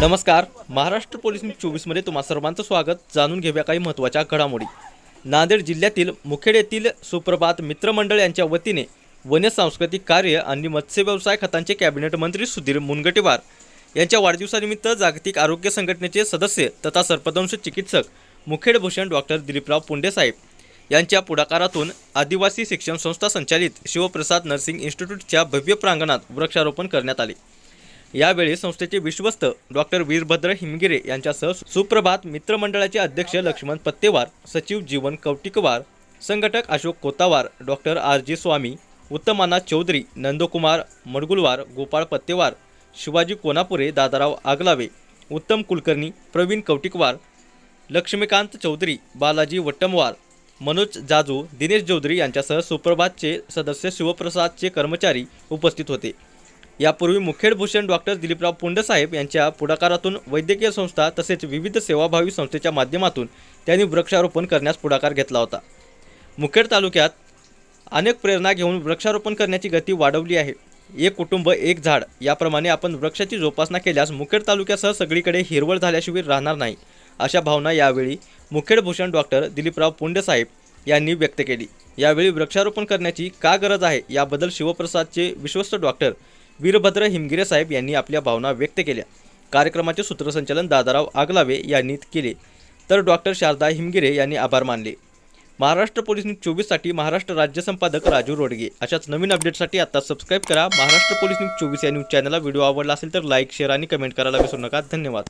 नमस्कार. Maharashtra police news चोवीसमध्ये तुम्हा सर्वांचं स्वागत. जाणून घेऊया काही महत्त्वाच्या घडामोडी. नांदेड जिल्ह्यातील मुखेड येथील सुप्रभात मित्रमंडळ यांच्या वतीने वन्य सांस्कृतिक कार्य आणि मत्स्य व्यवसाय खतांचे कॅबिनेट मंत्री सुधीर मुनगटीवार यांच्या वाढदिवसानिमित्त जागतिक आरोग्य संघटनेचे सदस्य तथा सर्पदंश चिकित्सक मुखेड भूषण डॉक्टर दिलीपराव पुंडेसाहेब यांच्या पुढाकारातून आदिवासी शिक्षण संस्था संचालित शिवप्रसाद नर्सिंग इन्स्टिट्यूटच्या भव्य प्रांगणात वृक्षारोपण करण्यात आले. यावेळी संस्थेचे विश्वस्त डॉक्टर वीरभद्र हिमगिरे यांच्यासह सुप्रभात मित्रमंडळाचे अध्यक्ष लक्ष्मण पत्तेवार सचिव जीवन कौटिकवार संघटक Ashok Kotawar doctor R G Swami उत्तमाना Chaudhari Nandkumar Madgulwar Gopal Pattewar Shivaji Konapure Dadarao Aglawe Uttam Kulkarni Pravin कौटिकवार Laxmikant Chaudhari Balaji Vattamwar Manoj Jaju Dinesh Chaudhari यांच्यासह सुप्रभातचे सदस्य शिवप्रसादचे कर्मचारी उपस्थित होते. यापूर्वी मुखेड भूषण डॉक्टर दिलीपराव पुंडसाहेब यांच्या पुढाकारातून वैद्यकीय संस्था तसेच विविध सेवाभावी संस्थेच्या माध्यमातून त्यांनी वृक्षारोपण करण्यास पुढाकार घेतला होता. मुखेड तालुक्यात अनेक प्रेरणा घेऊन वृक्षारोपण करण्याची गती वाढवली आहे. एक कुटुंब एक झाड याप्रमाणे आपण वृक्षाची जोपासना केल्यास मुखेड तालुक्यासह सगळीकडे हिरवळ झाल्याशिवाय राहणार नाही अशा भावना यावेळी मुखेड भूषण डॉक्टर दिलीपराव पुंडसाहेब यांनी व्यक्त केली. यावेळी वृक्षारोपण करण्याची का गरज आहे याबद्दल शिवप्रसादचे विश्वस्त डॉक्टर वीरभद्र हिमगिरे साहेब यांनी आपल्या भावना व्यक्त केल्या. कार्यक्रमाचे सूत्रसंचालन दादाराव आगलावे यांनी केले. तर डॉक्टर शारदा हिमगिरे यांनी आभार मानले. महाराष्ट्र पोलीस न्यूज चोवीससाठी महाराष्ट्र राज्य संपादक राजू रोडगे. अशाच नवीन अपडेटसाठी आता सबस्क्राईब करा. महाराष्ट्र पोलीस न्यूज चोवीस या न्यूज चॅनलला व्हिडिओ आवडला असेल तर लाईक शेअर आणि कमेंट करायला विसरू नका. धन्यवाद.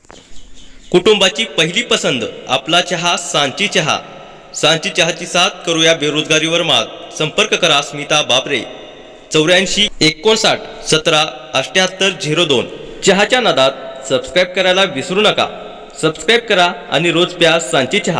कुटुंबाची पहिली पसंत आपला चहा सांची चहा. सांची चहाची साथ करूया बेरोजगारीवर मात. संपर्क करा स्मिता बाबरे चौऱ्याऐंशी एकोणसाठ सतरा अठ्याहत्तर झिरो दोन. चहाच्या नादात सबस्क्राईब करायला विसरू नका. सबस्क्राईब करा आणि रोज प्या सांची चहा.